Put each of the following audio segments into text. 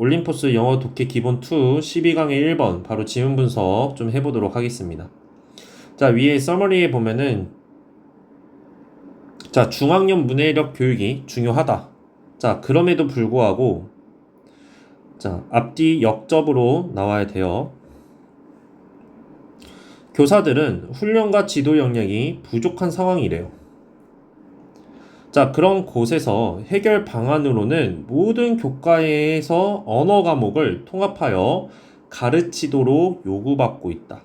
올림포스 영어 독해 기본 2 12강의 1번 바로 지문 분석 좀 해보도록 하겠습니다. 자 위에 서머리에 보면은 자 중학년 문해력 교육이 중요하다. 자 그럼에도 불구하고 자 앞뒤 역접으로 나와야 돼요. 교사들은 훈련과 지도 역량이 부족한 상황이래요. 자, 그런 곳에서 해결 방안으로는 모든 교과에서 언어 과목을 통합하여 가르치도록 요구받고 있다.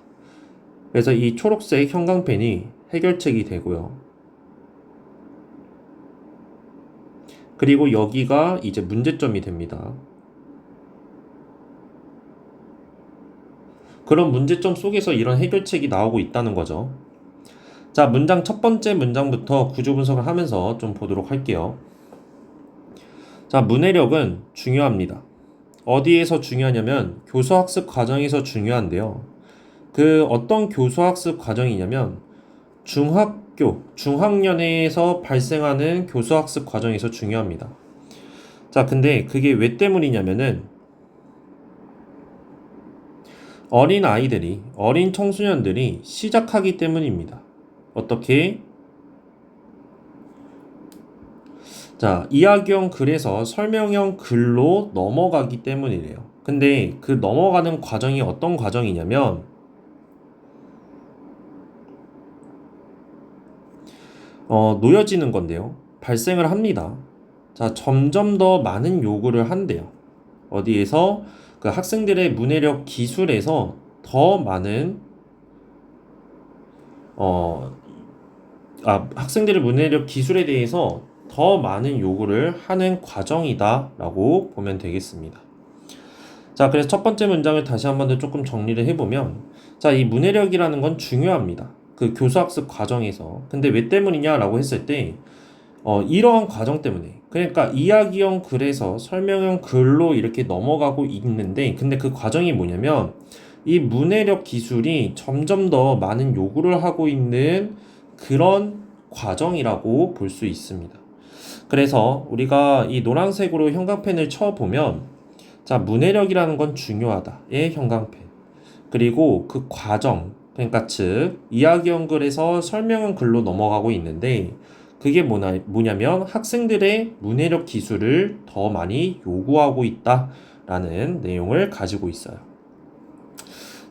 그래서 이 초록색 형광펜이 해결책이 되고요. 그리고 여기가 이제 문제점이 됩니다. 그런 문제점 속에서 이런 해결책이 나오고 있다는 거죠. 자, 문장 첫 번째 문장부터 구조 분석을 하면서 좀 보도록 할게요. 자, 문해력은 중요합니다. 어디에서 중요하냐면 교수학습 과정에서 중요한데요. 그 어떤 교수학습 과정이냐면 중학교, 중학년에서 발생하는 교수학습 과정에서 중요합니다. 자, 근데 그게 왜 때문이냐면은 어린 아이들이, 어린 청소년들이 시작하기 때문입니다. 어떻게? 자, 이야기형 글에서 설명형 글로 넘어가기 때문이래요. 근데 그 넘어가는 과정이 어떤 과정이냐면, 어, 놓여지는 건데요. 발생을 합니다. 자, 점점 더 많은 요구를 한대요. 어디에서? 그 학생들의 문해력 기술에서 더 많은 어, 아, 학생들의 문해력 기술에 대해서 더 많은 요구를 하는 과정이다라고 보면 되겠습니다. 자, 그래서 첫 번째 문장을 다시 한 번 더 조금 정리를 해보면, 자, 이 문해력이라는 건 중요합니다. 그 교수학습 과정에서. 근데 왜 때문이냐라고 했을 때, 어, 이러한 과정 때문에. 그러니까 이야기형 글에서 설명형 글로 이렇게 넘어가고 있는데, 근데 그 과정이 뭐냐면, 이 문해력 기술이 점점 더 많은 요구를 하고 있는 그런 과정이라고 볼 수 있습니다. 그래서 우리가 이 노란색으로 형광펜을 쳐보면 자 문해력이라는 건 중요하다의 형광펜 그리고 그 과정 그러니까 즉 이야기형 글에서 설명형 글로 넘어가고 있는데 그게 뭐냐, 뭐냐면 학생들의 문해력 기술을 더 많이 요구하고 있다라는 내용을 가지고 있어요.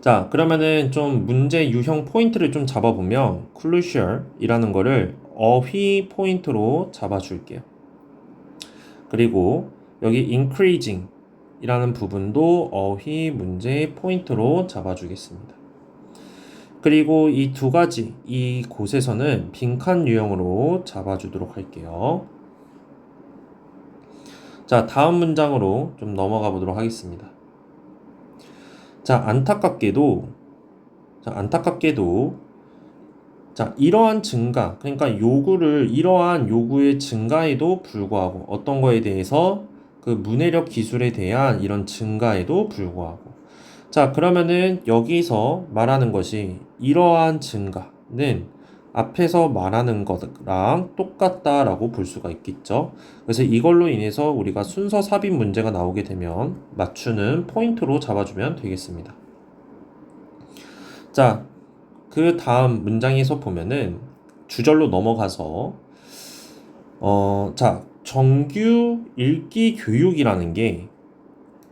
자, 그러면은 좀 문제 유형 포인트를 좀 잡아보면 crucial이라는 거를 어휘 포인트로 잡아줄게요. 그리고 여기 increasing 이라는 부분도 어휘 문제 포인트로 잡아주겠습니다. 그리고 이 두 가지 이 곳에서는 빈칸 유형으로 잡아주도록 할게요. 자, 다음 문장으로 좀 넘어가 보도록 하겠습니다. 자, 안타깝게도, 자, 안타깝게도, 자, 이러한 증가, 그러니까 요구를, 이러한 요구의 증가에도 불구하고 어떤 거에 대해서 그 문해력 기술에 대한 이런 증가에도 불구하고. 자, 그러면은 여기서 말하는 것이 이러한 증가는 앞에서 말하는 것랑 똑같다라고 볼 수가 있겠죠. 그래서 이걸로 인해서 우리가 순서 삽입 문제가 나오게 되면 맞추는 포인트로 잡아주면 되겠습니다. 자, 그 다음 문장에서 보면은 주절로 넘어가서 어, 자, 정규 읽기 교육이라는 게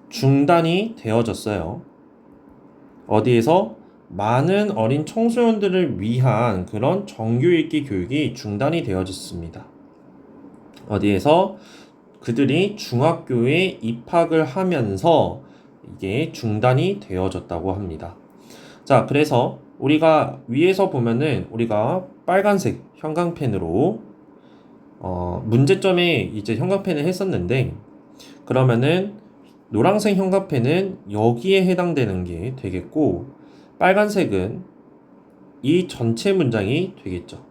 중단이 되어졌어요. 어디에서 많은 어린 청소년들을 위한 그런 정규 읽기 교육이 중단이 되어졌습니다. 어디에서 그들이 중학교에 입학을 하면서 이게 중단이 되어졌다고 합니다. 자, 그래서 우리가 위에서 보면은 우리가 빨간색 형광펜으로 어, 문제점에 이제 형광펜을 했었는데 그러면은 노란색 형광펜은 여기에 해당되는 게 되겠고 빨간색은 이 전체 문장이 되겠죠.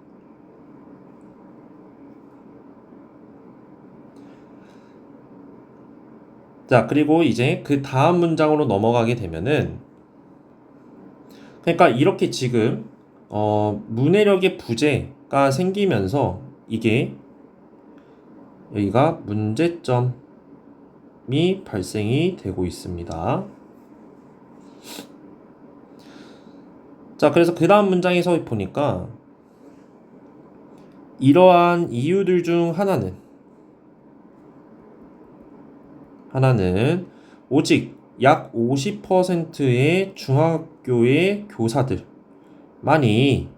자, 그리고 이제 그 다음 문장으로 넘어가게 되면은 그러니까 이렇게 지금 어, 문해력의 부재가 생기면서 이게 여기가 문제점 발생이 되고 있습니다. 자, 그래서 그 다음 문장에서 보니까 이러한 이유들 중 하나는 하나는 오직 약 50%의 중학교의 교사들만이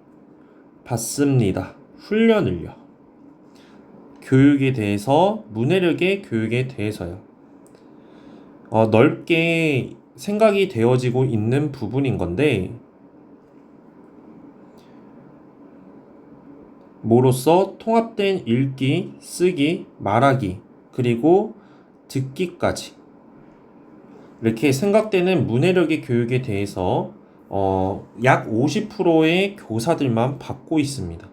받습니다. 훈련을요. 교육에 대해서 문해력의 교육에 대해서요. 어, 넓게 생각이 되어지고 있는 부분인 건데 모로써 통합된 읽기, 쓰기, 말하기, 그리고 듣기까지 이렇게 생각되는 문해력의 교육에 대해서 어, 약 50%의 교사들만 받고 있습니다.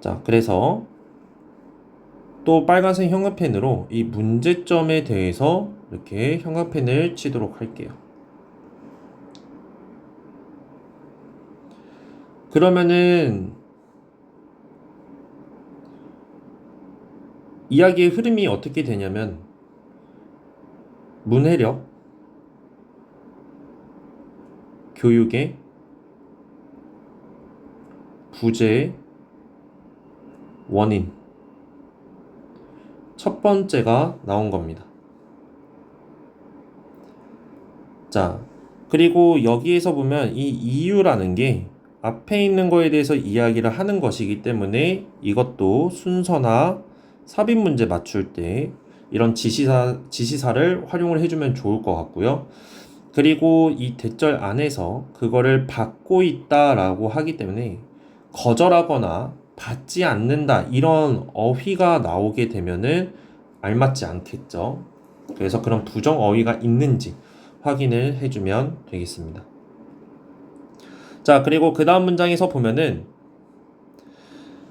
자, 그래서 또 빨간색 형광펜으로 이 문제점에 대해서 이렇게 형광펜을 치도록 할게요. 그러면은 이야기의 흐름이 어떻게 되냐면 문해력, 교육의 부재, 원인. 첫 번째가 나온 겁니다. 자, 그리고 여기에서 보면 이 이유라는 게 앞에 있는 거에 대해서 이야기를 하는 것이기 때문에 이것도 순서나 삽입 문제 맞출 때 이런 지시사, 지시사를 활용을 해주면 좋을 것 같고요. 그리고 이 대절 안에서 그거를 받고 있다라고 하기 때문에 거절하거나 받지 않는다 이런 어휘가 나오게 되면은 알맞지 않겠죠. 그래서 그런 부정 어휘가 있는지 확인을 해주면 되겠습니다. 자, 그리고 그 다음 문장에서 보면은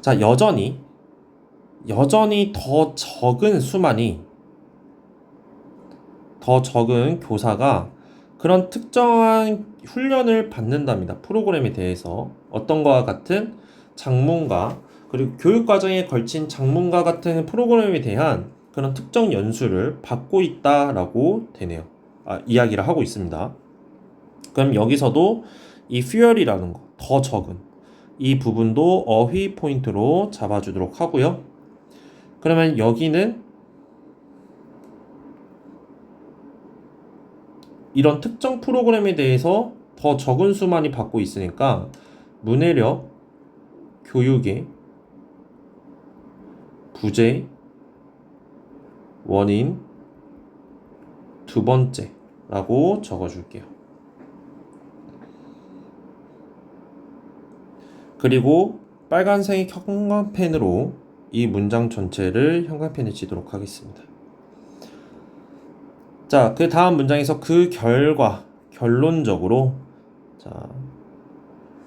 자, 여전히 여전히 더 적은 수만이 더 적은 교사가 그런 특정한 훈련을 받는답니다. 프로그램에 대해서 어떤 거와 같은 장문과 그리고 교육 과정에 걸친 장문과 같은 프로그램에 대한 그런 특정 연수를 받고 있다라고 되네요. 아, 이야기를 하고 있습니다. 그럼 여기서도 이 fuel이라는 거, 더 적은 이 부분도 어휘 포인트로 잡아주도록 하고요. 그러면 여기는 이런 특정 프로그램에 대해서 더 적은 수만이 받고 있으니까 문해력, 교육의 부재, 원인, 두 번째라고 적어줄게요. 그리고 빨간색 형광펜으로 이 문장 전체를 형광펜에 치도록 하겠습니다. 자, 그 다음 문장에서 그 결과, 결론적으로, 자,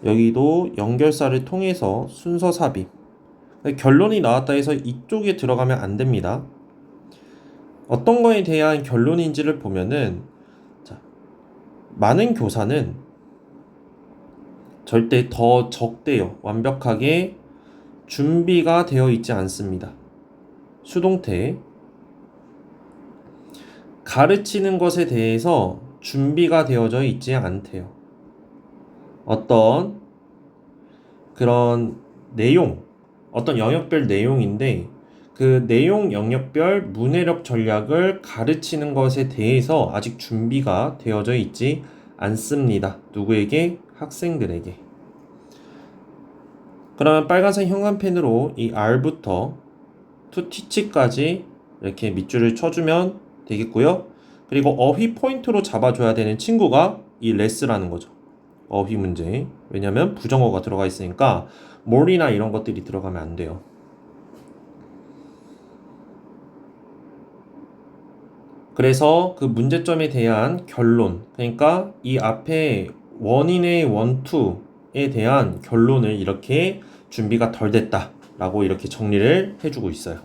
여기도 연결사를 통해서 순서 삽입. 결론이 나왔다 해서 이쪽에 들어가면 안 됩니다. 어떤 거에 대한 결론인지를 보면은, 자, 많은 교사는 절대 더 적대요. 완벽하게 준비가 되어 있지 않습니다. 수동태. 가르치는 것에 대해서 준비가 되어져 있지 않대요. 어떤 그런 내용, 어떤 영역별 내용인데 그 내용 영역별 문해력 전략을 가르치는 것에 대해서 아직 준비가 되어져 있지 않습니다. 누구에게? 학생들에게. 그러면 빨간색 형광펜으로 이 R부터 to teach까지 이렇게 밑줄을 쳐주면 되겠고요. 그리고 어휘 포인트로 잡아줘야 되는 친구가 이 less라는 거죠. 어휘 문제. 왜냐면 부정어가 들어가 있으니까 more이나 이런 것들이 들어가면 안 돼요. 그래서 그 문제점에 대한 결론, 그러니까 이 앞에 원인의 원투에 대한 결론을 이렇게 준비가 덜 됐다라고 이렇게 정리를 해주고 있어요.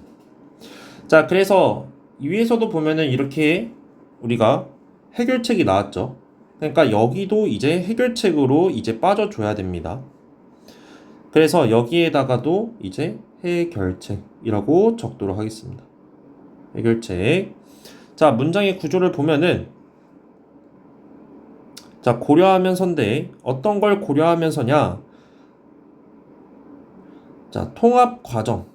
자, 그래서 위에서도 보면은 이렇게 우리가 해결책이 나왔죠. 그러니까 여기도 이제 해결책으로 이제 빠져줘야 됩니다. 그래서 여기에다가도 이제 해결책이라고 적도록 하겠습니다. 해결책. 자, 문장의 구조를 보면은 자, 고려하면서인데 어떤 걸 고려하면서냐? 자, 통합 과정.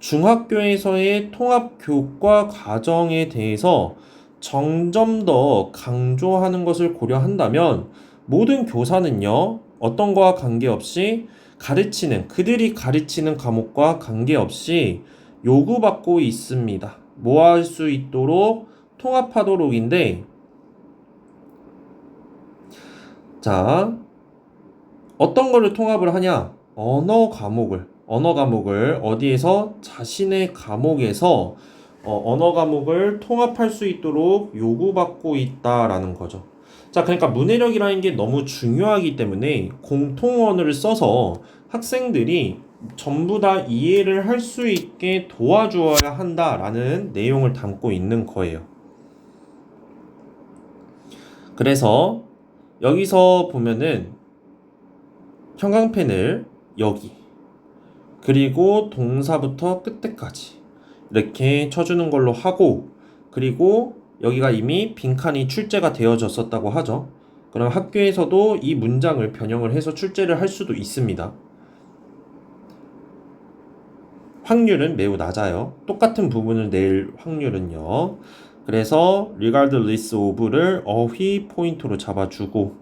중학교에서의 통합 교과 과정에 대해서 점점 더 강조하는 것을 고려한다면 모든 교사는요, 어떤 거와 관계없이 가르치는, 그들이 가르치는 과목과 관계없이 요구받고 있습니다. 뭐할수 있도록 통합하도록인데, 자, 어떤 거를 통합을 하냐? 언어 과목을, 언어 과목을 어디에서 자신의 과목에서 어, 언어 과목을 통합할 수 있도록 요구받고 있다라는 거죠. 자, 그러니까 문해력이라는 게 너무 중요하기 때문에 공통어를 써서 학생들이 전부 다 이해를 할 수 있게 도와주어야 한다라는 내용을 담고 있는 거예요. 그래서 여기서 보면은 형광펜을 여기 그리고 동사부터 끝에까지 이렇게 쳐주는 걸로 하고 그리고 여기가 이미 빈칸이 출제가 되어졌었다고 하죠. 그럼 학교에서도 이 문장을 변형을 해서 출제를 할 수도 있습니다. 확률은 매우 낮아요. 똑같은 부분을 낼 확률은요. 그래서 regardless of를 어휘 포인트로 잡아주고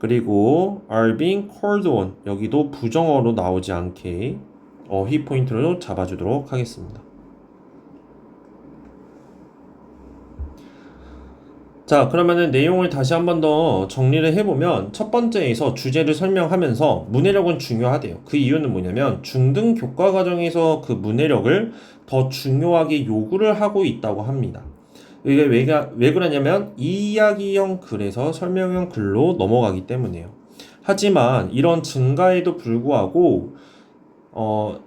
그리고 are being called on 여기도 부정어로 나오지 않게 어휘 포인트로 잡아주도록 하겠습니다. 자, 그러면은 내용을 다시 한 번 더 정리를 해보면 첫 번째에서 주제를 설명하면서 문해력은 중요하대요. 그 이유는 뭐냐면 중등 교과 과정에서 그 문해력을 더 중요하게 요구를 하고 있다고 합니다. 이게 왜, 왜 그러냐면 이야기형 글에서 설명형 글로 넘어가기 때문이에요. 하지만 이런 증가에도 불구하고 어,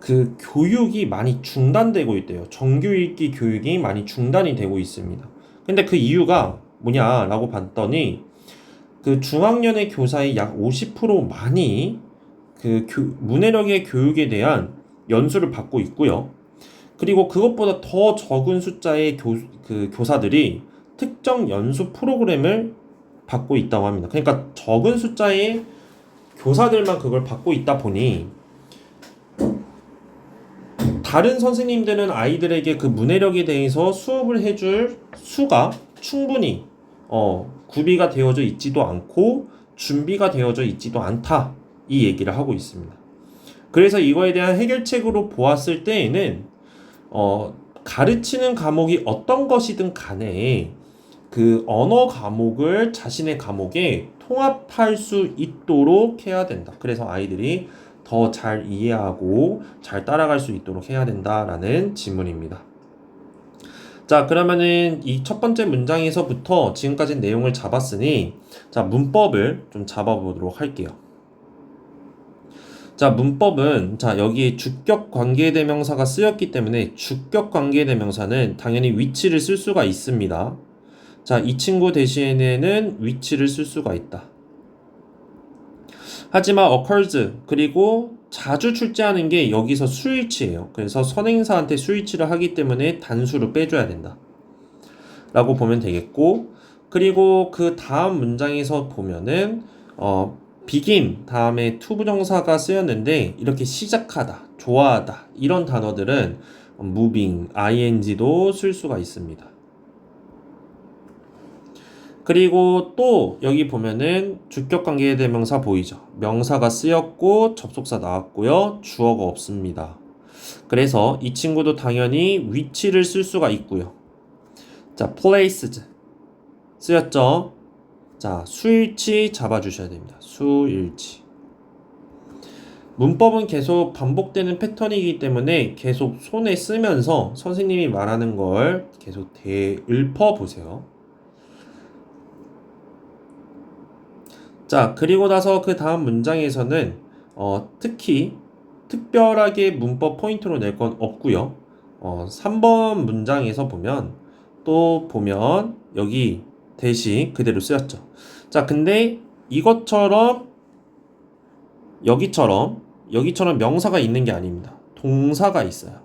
그 교육이 많이 중단되고 있대요. 정규 읽기 교육이 많이 중단이 되고 있습니다. 근데 그 이유가 뭐냐라고 봤더니 그 중학년의 교사의 약 50%많이 그 교, 문해력의 교육에 대한 연수를 받고 있고요. 그리고 그것보다 더 적은 숫자의 교, 그 교사들이 특정 연수 프로그램을 받고 있다고 합니다. 그러니까 적은 숫자의 교사들만 그걸 받고 있다 보니 다른 선생님들은 아이들에게 그 문해력에 대해서 수업을 해줄 수가 충분히 어, 구비가 되어져 있지도 않고 준비가 되어져 있지도 않다 이 얘기를 하고 있습니다. 그래서 이거에 대한 해결책으로 보았을 때에는 어, 가르치는 과목이 어떤 것이든 간에 그 언어 과목을 자신의 과목에 통합할 수 있도록 해야 된다. 그래서 아이들이 더 잘 이해하고 잘 따라갈 수 있도록 해야 된다라는 질문입니다. 자, 그러면은 이 첫 번째 문장에서부터 지금까지 내용을 잡았으니 자, 문법을 좀 잡아보도록 할게요. 자, 문법은 자, 여기 주격 관계 대명사가 쓰였기 때문에 주격 관계 대명사는 당연히 위치를 쓸 수가 있습니다. 자, 이 친구 대신에는 위치를 쓸 수가 있다. 하지만 occurs 그리고 자주 출제하는 게 여기서 수일치예요. 그래서 선행사한테 수일치를 하기 때문에 단수를 빼줘야 된다. 라고 보면 되겠고 그리고 그 다음 문장에서 보면은 어, begin 다음에 to 부정사가 쓰였는데 이렇게 시작하다, 좋아하다 이런 단어들은 moving, ing도 쓸 수가 있습니다. 그리고 또 여기 보면은 주격 관계 대명사 보이죠? 명사가 쓰였고 접속사 나왔고요. 주어가 없습니다. 그래서 이 친구도 당연히 위치를 쓸 수가 있고요. 자, places 쓰였죠? 자, 수일치 잡아주셔야 됩니다. 수일치. 문법은 계속 반복되는 패턴이기 때문에 계속 손에 쓰면서 선생님이 말하는 걸 계속 대읊어 보세요. 자, 그리고 나서 그 다음 문장에서는 어, 특히 특별하게 문법 포인트로 낼 건 없고요. 어, 3번 문장에서 보면 또 보면 여기 대신 그대로 쓰였죠. 자, 근데 이것처럼 여기처럼 여기처럼 명사가 있는 게 아닙니다. 동사가 있어요.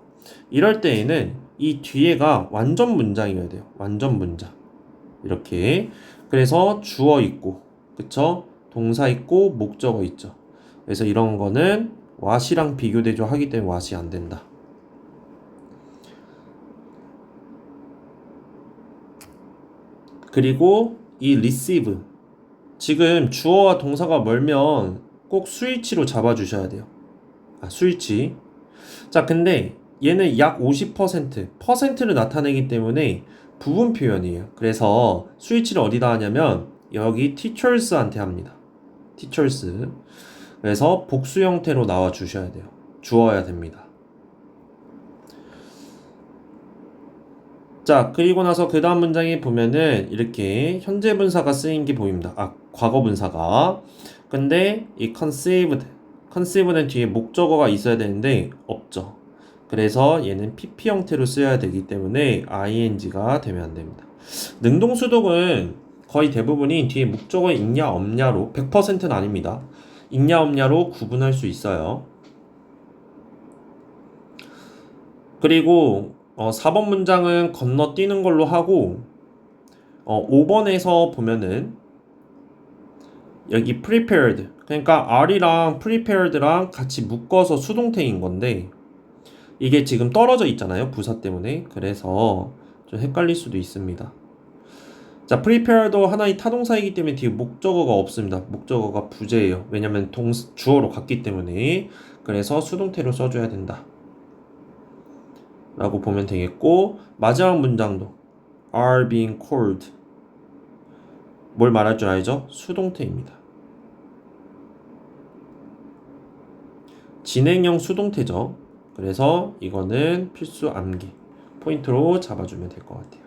이럴 때에는 이 뒤에가 완전 문장이어야 돼요. 완전 문장. 이렇게. 그래서 주어 있고, 그쵸? 동사 있고, 목적어 있죠. 그래서 이런 거는 what이랑 비교대조 하기 때문에 what이 안 된다. 그리고 이 receive. 지금 주어와 동사가 멀면 꼭 스위치로 잡아 주셔야 돼요. 아, 스위치. 자, 근데 얘는 약 50%, 퍼센트를 나타내기 때문에 부분 표현이에요. 그래서 스위치를 어디다 하냐면 여기 teachers한테 합니다. Teachers. 그래서 복수 형태로 나와 주셔야 돼요. 주어야 됩니다. 자, 그리고 나서 그 다음 문장에 보면은 이렇게 현재 분사가 쓰인 게 보입니다. 아, 과거 분사가. 근데 이 conceived, conceived는 뒤에 목적어가 있어야 되는데 없죠. 그래서 얘는 PP 형태로 쓰여야 되기 때문에 ing가 되면 안 됩니다. 능동수동은 거의 대부분이 뒤에 목적어 있냐 없냐로 100%는 아닙니다. 있냐 없냐로 구분할 수 있어요. 그리고 어, 4번 문장은 건너뛰는 걸로 하고 어, 5번에서 보면은 여기 prepared 그러니까 R이랑 prepared랑 같이 묶어서 수동태인 건데 이게 지금 떨어져 있잖아요 부사 때문에 그래서 좀 헷갈릴 수도 있습니다 자 prepared도 하나의 타동사이기 때문에 뒤에 목적어가 없습니다 목적어가 부재예요 왜냐면 동 주어로 갔기 때문에 그래서 수동태로 써줘야 된다 라고 보면 되겠고 마지막 문장도 are being called 뭘 말할 줄 알죠? 수동태입니다. 진행형 수동태죠. 그래서 이거는 필수 암기 포인트로 잡아주면 될 것 같아요.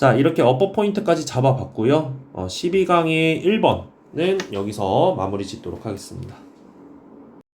자 이렇게 어퍼 포인트까지 잡아봤고요. 어, 12강의 1번은 여기서 마무리 짓도록 하겠습니다.